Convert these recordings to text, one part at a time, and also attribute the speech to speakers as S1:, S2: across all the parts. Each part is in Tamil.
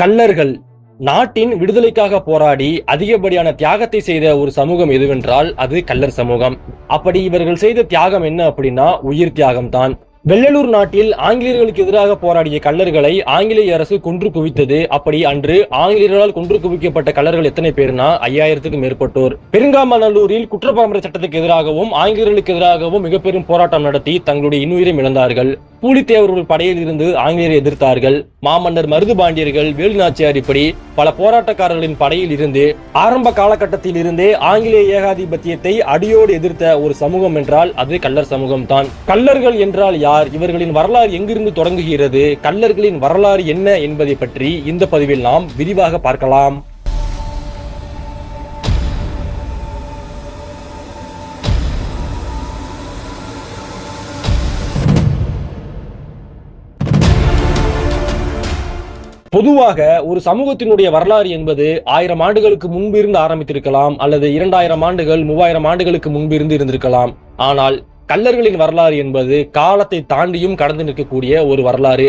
S1: கல்லர்கள் நாட்டின் விடுதலைக்காக போராடி அதிகப்படியான தியாகத்தை செய்த ஒரு சமூகம் எதுவென்றால் அது கல்லர் சமூகம். அப்படி இவர்கள் செய்த தியாகம் என்ன அப்படின்னா உயிர் தியாகம் தான். வெள்ளலூர் நாட்டில் ஆங்கிலேயர்களுக்கு எதிராக போராடிய கல்லர்களை ஆங்கிலேய அரசு கொன்று குவித்தது. அப்படி அன்று ஆங்கிலேயர்களால் கொன்று குவிக்கப்பட்ட கல்லர்கள் எத்தனை பேர்னா ஐயாயிரத்துக்கும் மேற்பட்டோர். பெருங்காமநல்லூரில் குற்றப்பரம்பரை சட்டத்துக்கு எதிராகவும் ஆங்கிலேயர்களுக்கு எதிராகவும் மிக பெரும் போராட்டம் நடத்தி தங்களுடைய இன்னுயிரை இழந்தார்கள். பூலித்தேவர்கள் படையில் இருந்து ஆங்கிலேயரை எதிர்த்தார்கள். மாமன்னர் மருதுபாண்டியர்கள் வேலுநாச்சியார் இப்படி பல போராட்டக்காரர்களின் படையில் இருந்து ஆரம்ப காலகட்டத்தில் இருந்தே ஆங்கிலேய ஏகாதிபத்தியத்தை அடியோடு எதிர்த்த ஒரு சமூகம் என்றால் அது கல்லர் சமூகம் தான் கல்லர்கள் என்றால் யார்? இவர்களின் வரலாறு எங்கிருந்து தொடங்குகிறது? கள்ளர்களின் வரலாறு என்ன என்பதை பற்றி இந்த பதிவில் நாம் விரிவாக பார்க்கலாம். பொதுவாக ஒரு சமூகத்தினுடைய வரலாறு என்பது ஆயிரம் ஆண்டுகளுக்கு முன்பிருந்து ஆரம்பித்திருக்கலாம் அல்லது இரண்டாயிரம் ஆண்டுகள் மூவாயிரம் ஆண்டுகளுக்கு முன்பிருந்து இருந்திருக்கலாம். ஆனால் கள்ளர்களின் வரலாறு என்பது காலத்தை தாண்டியும் கடந்து நிற்கக்கூடிய ஒரு வரலாறு.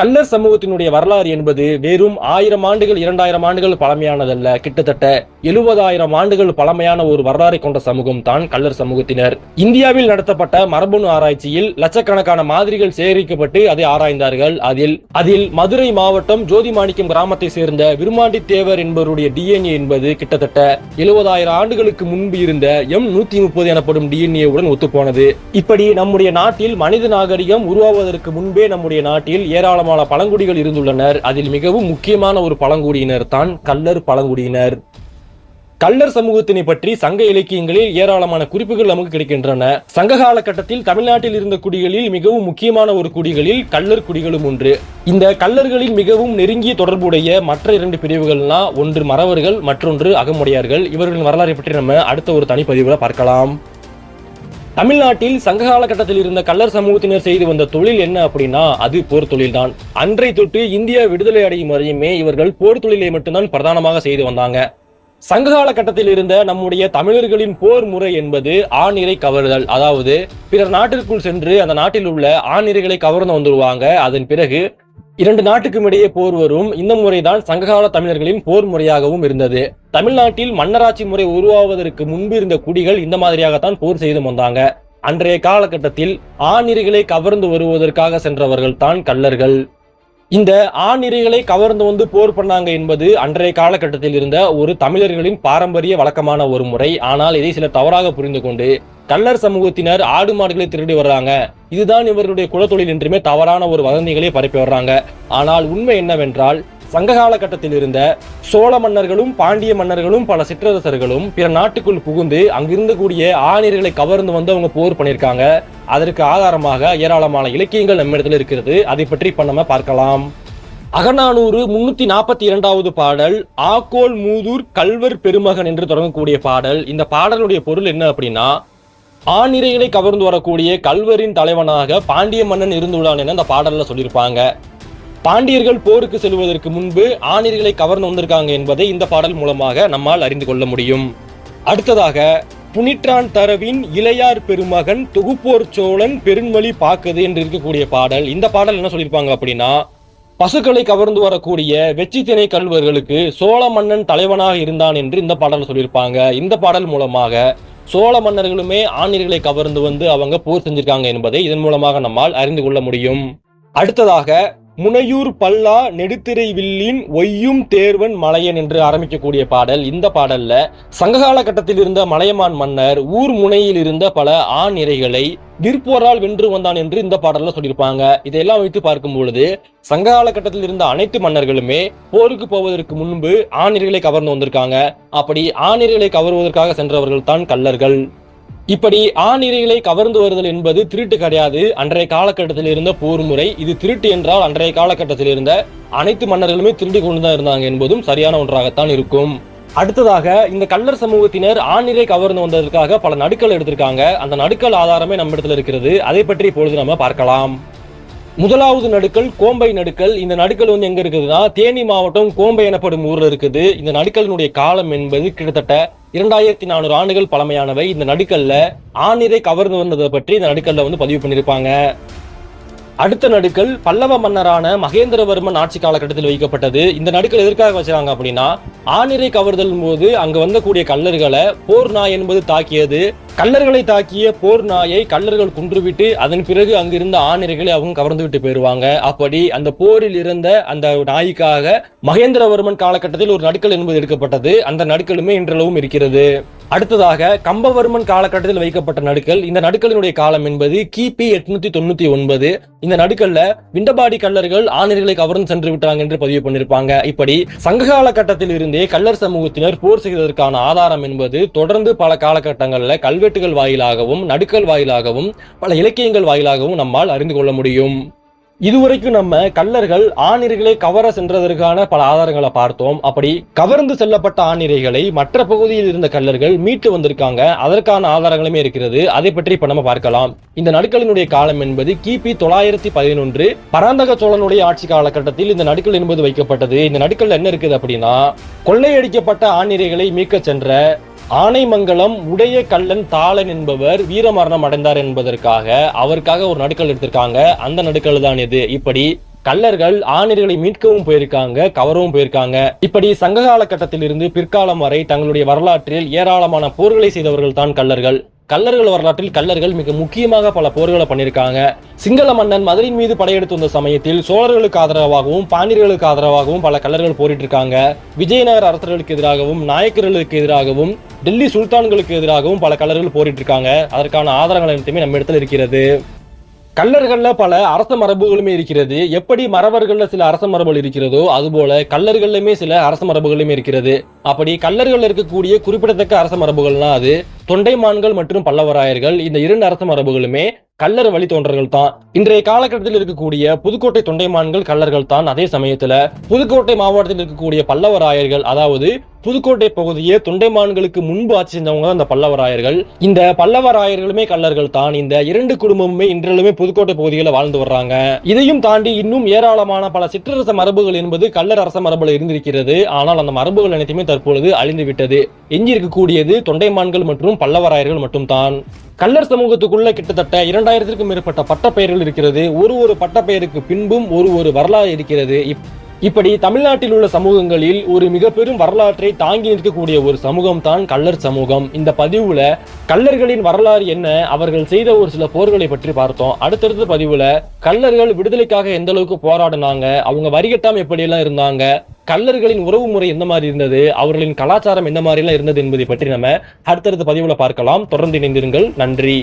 S1: கல்லர் சமூகத்தினுடைய வரலாறு என்பது வெறும் ஆயிரம் ஆண்டுகள் இரண்டாயிரம் ஆண்டுகள் பழமையானதல்ல. கிட்டத்தட்ட எழுபதாயிரம் ஆண்டுகள் பழமையான ஒரு வரலாறை கொண்ட சமூகம் தான் கல்லர் சமூகத்தினர். இந்தியாவில் நடத்தப்பட்ட மரபணு ஆராய்ச்சியில் லட்சக்கணக்கான மாதிரிகள் சேகரிக்கப்பட்டு அதை ஆராய்ந்தார்கள். அதில் அதில் மதுரை மாவட்டம் ஜோதிமாணிக்கம் கிராமத்தை சேர்ந்த விருமாண்டி தேவர் என்பவருடைய டிஎன்ஏ என்பது கிட்டத்தட்ட எழுபதாயிரம் ஆண்டுகளுக்கு முன்பு இருந்த எம் நூத்தி முப்பது எனப்படும் டிஎன்ஏ உடன் ஒத்துப்போனது. இப்படி நம்முடைய நாட்டில் மனித நாகரிகம் உருவாவதற்கு முன்பே நம்முடைய நாட்டில் ஏராளமான பழங்குடிகள் இருந்துள்ளனர். அதில் மிகவும் முக்கியமான ஒரு பழங்குடியினர் தான் கல்லர் பழங்குடியினர். கல்லர் சமூகத்தினை பற்றி சங்க இலக்கியங்களில் ஏராளமான குறிப்புகள் நமக்கு கிடைக்கின்றன. சங்க காலகட்டத்தில் தமிழ்நாட்டில் இருந்த குடிகளில் மிகவும் முக்கியமான ஒரு குடிகளில் கல்லர் குடிகளும் ஒன்று. இந்த கல்லர்களில் மிகவும் நெருங்கிய தொடர்புடைய மற்ற இரண்டு பிரிவுகள்னா ஒன்று மறவர்கள் மற்றொன்று அகமுடையார்கள். இவர்களின் வரலாறை பற்றி நம்ம அடுத்த ஒரு தனிப்பதிவுல பார்க்கலாம். தமிழ்நாட்டில் சங்ககால கட்டத்தில் இருந்த கள்ளர் சமூகத்தினர் செய்து வந்த தொழில் என்ன அப்படின்னா அது போர் தொழில்தான். அன்றை தொட்டு இந்தியா விடுதலை அடையும் வரையுமே இவர்கள் போர் தொழிலை மட்டும்தான் பிரதானமாக செய்து வந்தாங்க. சங்ககால கட்டத்தில் இருந்த நம்முடைய தமிழர்களின் போர் முறை என்பது ஆணிரை கவர்தல். அதாவது பிறர் நாட்டிற்குள் சென்று அந்த நாட்டில் உள்ள ஆணிரைகளை கவர்ந்து வந்துடுவாங்க அதன் பிறகு இரண்டு நாட்டுக்கும் இடையே போர் வரும். இந்த முறைதான் சங்ககால தமிழர்களின் போர் முறையாகவும் இருந்தது. தமிழ்நாட்டில் மன்னராட்சி முறை உருவாவதற்கு முன்பு இருந்த குடிகள் இந்த மாதிரியாகத்தான் போர் செய்து வந்தாங்க அன்றைய காலகட்டத்தில் ஆணிரைகளை கவர்ந்து வருவதற்காக சென்றவர்கள் தான் கள்ளர்கள். இந்த ஆணிரைகளை கவர்ந்து வந்து போர் பண்ணாங்க என்பது அன்றைய காலகட்டத்தில் இருந்த ஒரு தமிழர்களின் பாரம்பரிய வழக்கமான ஒரு முறை. ஆனால் இதை சிலர் தவறாக புரிந்து கொண்டு கல்லர் சமூகத்தினர் ஆடு மாடுகளை திருடி வர்றாங்க இதுதான் இவர்களுடைய குலத்தொழில் என்றுமே தவறான ஒரு வதந்திகளை பரப்பி வர்றாங்க. ஆனால் உண்மை என்னவென்றால் சங்க காலகட்டத்தில் இருந்த சோழ மன்னர்களும் பாண்டிய மன்னர்களும் பல சிற்றரசர்களும் பிற நாட்டுக்குள் புகுந்து அங்கிருந்து கூடிய ஆணியர்களை கவர்ந்து வந்து அவங்க போர் பண்ணியிருக்காங்க. அதற்கு ஆதாரமாக ஏராளமான இலக்கியங்கள் நம்ம இருக்கிறது. அதை பற்றி இப்ப நம்ம பார்க்கலாம். அகநானூறு முன்னூத்தி நாற்பத்தி இரண்டாவது பாடல் ஆக்கோல் மூதூர் கல்வர் பெருமகன் என்று தொடங்கக்கூடிய பாடல். இந்த பாடலுடைய பொருள் என்ன அப்படின்னா ஆணிரைகளை கவர்ந்து வரக்கூடிய கல்வரின் தலைவனாக பாண்டிய மன்னன் இருந்துள்ளான் என அந்த பாடல்ல சொல்லியிருப்பாங்க. பாண்டியர்கள் போருக்கு செல்வதற்கு முன்பு ஆணிர்களை கவர்ந்து வந்திருக்காங்க என்பதை இந்த பாடல் மூலமாக நம்மால் அறிந்து கொள்ள முடியும். அடுத்ததாக புனிற்றான் தரவின் இளையார் பெருமகன் தொகுப்போர் சோழன் பெருன்மொழி பாக்குது என்று இருக்கக்கூடிய பாடல். இந்த பாடல் என்ன சொல்லியிருப்பாங்க அப்படின்னா பசுக்களை கவர்ந்து வரக்கூடிய வெற்றி திணை கல்வர்களுக்கு சோழ மன்னன் தலைவனாக இருந்தான் என்று இந்த பாடல் சொல்லியிருப்பாங்க. இந்த பாடல் மூலமாக சோழ மன்னர்களுமே ஆணியர்களை கவர்ந்து வந்து அவங்க போர் செஞ்சிருக்காங்க என்பதை இதன் மூலமாக நம்மால் அறிந்து கொள்ள முடியும். அடுத்ததாக முனையூர் பல்லா நெடுத்திரை வில்லின் ஒய்யும் தேர்வன் மலையன் என்று ஆரம்பிக்கக்கூடிய பாடல். இந்த பாடல்ல சங்ககால கட்டத்தில் இருந்த மலையமான் மன்னர் ஊர் முனையில் இருந்த பல ஆண் இறைகளை விற்போரால் வென்று வந்தான் என்று இந்த பாடல்ல சொல்லியிருப்பாங்க. இதையெல்லாம் வைத்து பார்க்கும் பொழுது சங்ககால கட்டத்தில் இருந்த அனைத்து மன்னர்களுமே போருக்கு போவதற்கு முன்பு ஆணிர்களை கவர்ந்து வந்திருக்காங்க. அப்படி ஆணிர்களை கவர்வதற்காக சென்றவர்கள் தான் கல்லர்கள் இப்படி ஆணிரைகளை கவர்ந்து வருதல் என்பது திருட்டு கிடையாது. அன்றைய காலகட்டத்தில் இருந்த போர் முறை இது திருட்டு என்றால் அன்றைய காலகட்டத்தில் இருந்த அனைத்து மன்னர்களுமே திருடி கொண்டுதான் இருந்தாங்க என்பதும் சரியான ஒன்றாகத்தான் இருக்கும். அடுத்ததாக இந்த கள்ளர் சமூகத்தினர் ஆணிரை கவர்ந்து வந்ததற்காக பல நடுக்கள் எடுத்திருக்காங்க. அந்த நடுக்கல் ஆதாரமே நம்ம இடத்துல இருக்கிறது. அதை பற்றி இப்பொழுது நம்ம பார்க்கலாம். முதலாவது நடுக்கல் கோம்பை நடுக்கல் இந்த நடுக்கல் வந்து எங்க இருக்குதுன்னா தேனி மாவட்டம் கோம்பை எனப்படும் ஊர்ல இருக்குது. இந்த நடுக்கலினுடைய காலம் என்பது கிட்டத்தட்ட இரண்டாயிரத்தி நானூறு ஆண்டுகள் பழமையானவை. இந்த நடுக்கல்ல ஆணிரை கவர்ந்து வந்ததை பற்றி இந்த நடுக்கல்ல வந்து பதிவு பண்ணியிருப்பாங்க. அடுத்த நடுக்கல் பல்லவ மன்னரான மகேந்திரவர்மன் ஆட்சி காலகட்டத்தில் வைக்கப்பட்டது. இந்த நடுக்கல் எதற்காக வச்சிருக்காங்க அப்படின்னா ஆணிரை கவர்தல் போது அங்கு வந்தக்கூடிய கல்லர்களை போர் நாய் என்பது தாக்கியது. கல்லர்களை தாக்கிய போர் நாயை கல்லர்கள் குன்றுவிட்டு அதன் பிறகு அங்கிருந்த ஆணிரைகளை அவங்க கவர்ந்து விட்டு போயிருவாங்க. அப்படி அந்த போரில் இருந்த அந்த நாய்க்காக மகேந்திரவர்மன் காலகட்டத்தில் ஒரு நடுக்கல் என்பது எடுக்கப்பட்டது. அந்த நடுக்கலுமே இன்றளவும் இருக்கிறது. அடுத்ததாக கம்பவர்மன் காலகட்டத்தில் வைக்கப்பட்ட நடுக்கல். இந்த நடுக்கலினுடைய காலம் என்பது கிபி எட்நூத்தி தொண்ணூத்தி ஒன்பது. இந்த நடுக்கல்ல விண்டபாடி கல்லர்கள் ஆணிர்களை கவர்ந்து சென்று விட்டாங்க என்று பதிவு பண்ணிருப்பாங்க. இப்படி சங்க காலகட்டத்தில் இருந்தே கல்லர் சமூகத்தினர் போர் செய்வதற்கான ஆதாரம் என்பது தொடர்ந்து பல காலகட்டங்களில் கல்வெட்டுகள் வாயிலாகவும் நடுக்கல் வாயிலாகவும் பல இலக்கியங்கள் வாயிலாகவும் நம்மால் அறிந்து கொள்ள முடியும். இதுவரைக்கும் நம்ம கல்லர்கள் ஆணிரைகளை கவர சென்றதற்கான பல ஆதாரங்களை பார்த்தோம். அப்படி கவர்ந்து செல்லப்பட்ட ஆணிரைகளை மற்ற பகுதியில் இருந்த கல்லர்கள் மீட்டு வந்திருக்காங்க. அதற்கான ஆதாரங்களுமே இருக்கிறது. அதை பற்றி இப்ப நம்ம பார்க்கலாம். இந்த நடுக்கலினுடைய காலம் என்பது கிபி தொள்ளாயிரத்தி பதினொன்று. பராந்தக சோழனுடைய ஆட்சி காலகட்டத்தில் இந்த நடுக்கல் என்பது வைக்கப்பட்டது. இந்த நடுக்கல் என்ன இருக்குது அப்படின்னா கொள்ளையடிக்கப்பட்ட ஆணிரைகளை மீட்க சென்ற ஆனைமங்கலம் உடைய கள்ளன் தாளன் என்பவர் வீரமரணம் அடைந்தார் என்பதற்காக அவருக்காக ஒரு நடுக்கல் எடுத்திருக்காங்க. அந்த நடுக்கல் தான் இது. இப்படி கல்லர்கள் ஆணையர்களை மீட்கவும் போயிருக்காங்க கவரவும் போயிருக்காங்க. இப்படி சங்க காலகட்டத்தில் இருந்து பிற்காலம் வரை தங்களுடைய வரலாற்றில் ஏராளமான போர்களை செய்தவர்கள் தான் கல்லர்கள் கல்லர்கள் வரலாற்றில் கல்லர்கள் மிக முக்கியமாக பல போர்களை பண்ணியிருக்காங்க. சிங்கள மன்னன் மதுரையின் மீது படையெடுத்து வந்த சமயத்தில் சோழர்களுக்கு ஆதரவாகவும் பாண்டியர்களுக்கு ஆதரவாகவும் பல கல்லர்கள் போரிட்டு இருக்காங்க விஜயநகர அரசர்களுக்கு எதிராகவும் நாயக்கர்களுக்கு எதிராகவும் டெல்லி சுல்தான்களுக்கு எதிராகவும் பல கல்லர்கள் போரிட்டு இருக்காங்க அதற்கான ஆதாரங்கள் அனைத்துமே நம்ம இடத்துல இருக்கிறது. கல்லர்களில் பல அரச மரபுகளுமே இருக்கிறது. எப்படி மரபர்களில் சில அரச மரபுகள் இருக்கிறதோ அதுபோல கல்லர்களிலுமே சில அரச மரபுகளுமே இருக்கிறது. அப்படி கல்லர்கள் இருக்கக்கூடிய குறிப்பிடத்தக்க அரச மரபுகள்னா அது தொண்டைமான்கள் மற்றும் பல்லவராயர்கள். இந்த இரண்டு அரச மரபுகளுமே கல்லர் வழித்தோன்றர்கள் தான். இன்றைய காலகட்டத்தில் இருக்கக்கூடிய புதுக்கோட்டை தொண்டைமான்கள் கல்லர்கள் தான். அதே சமயத்துல புதுக்கோட்டை மாவட்டத்தில் இருக்கக்கூடிய பல்லவராயர்கள் அதாவது புதுக்கோட்டை பகுதியே தொண்டைமான்களுக்கு முன்பு ஆட்சி செஞ்சவங்க தான் இந்த பல்லவராயர்கள். இந்த பல்லவராயர்களுமே கல்லர்கள் தான். இந்த இரண்டு குடும்பமுமே இன்றளவுமே புதுக்கோட்டை பகுதிகளில் வாழ்ந்து வர்றாங்க. இதையும் தாண்டி இன்னும் ஏராளமான பல சிற்றரச மரபுகள் என்பது கல்லர் அரச மரபுல இருந்திருக்கிறது. ஆனால் அந்த மரபுகள் அனைத்துமே தற்பொழுது அழிந்து விட்டது எஞ்சி இருக்கக்கூடியது தொண்டைமான்கள் மற்றும் பல்லவராயர்கள் மட்டும்தான். கல்லர் சமூகத்துக்குள்ள கிட்டத்தட்ட இரண்டாயிரத்திற்கும் மேற்பட்ட பட்டப்பெயர்கள் இருக்கிறது. ஒரு ஒரு பட்டப்பெயருக்கு பின்பும் ஒரு ஒரு வரலாறு இருக்கிறது. இப்படி தமிழ்நாட்டில் உள்ள சமூகங்களில் ஒரு மிக பெரும் வரலாற்றை தாங்கி நிற்கக்கூடிய ஒரு சமூகம் தான் கள்ளர் சமூகம். இந்த பதிவுல கள்ளர்களின் வரலாறு என்ன அவர்கள் செய்த ஒரு சில போர்களை பற்றி பார்த்தோம். அடுத்தடுத்த பதிவுல கள்ளர்கள் விடுதலைக்காக எந்த அளவுக்கு போராடினாங்க அவங்க வரிகட்டாம எப்படி எல்லாம் இருந்தாங்க கள்ளர்களின் உறவு முறை எந்த மாதிரி இருந்தது? அவர்களின் கலாச்சாரம் எந்த மாதிரி எல்லாம் இருந்தது என்பதை பற்றி நம்ம அடுத்தடுத்த பதிவுல பார்க்கலாம். தொடர்ந்து இணைந்திருங்கள். நன்றி.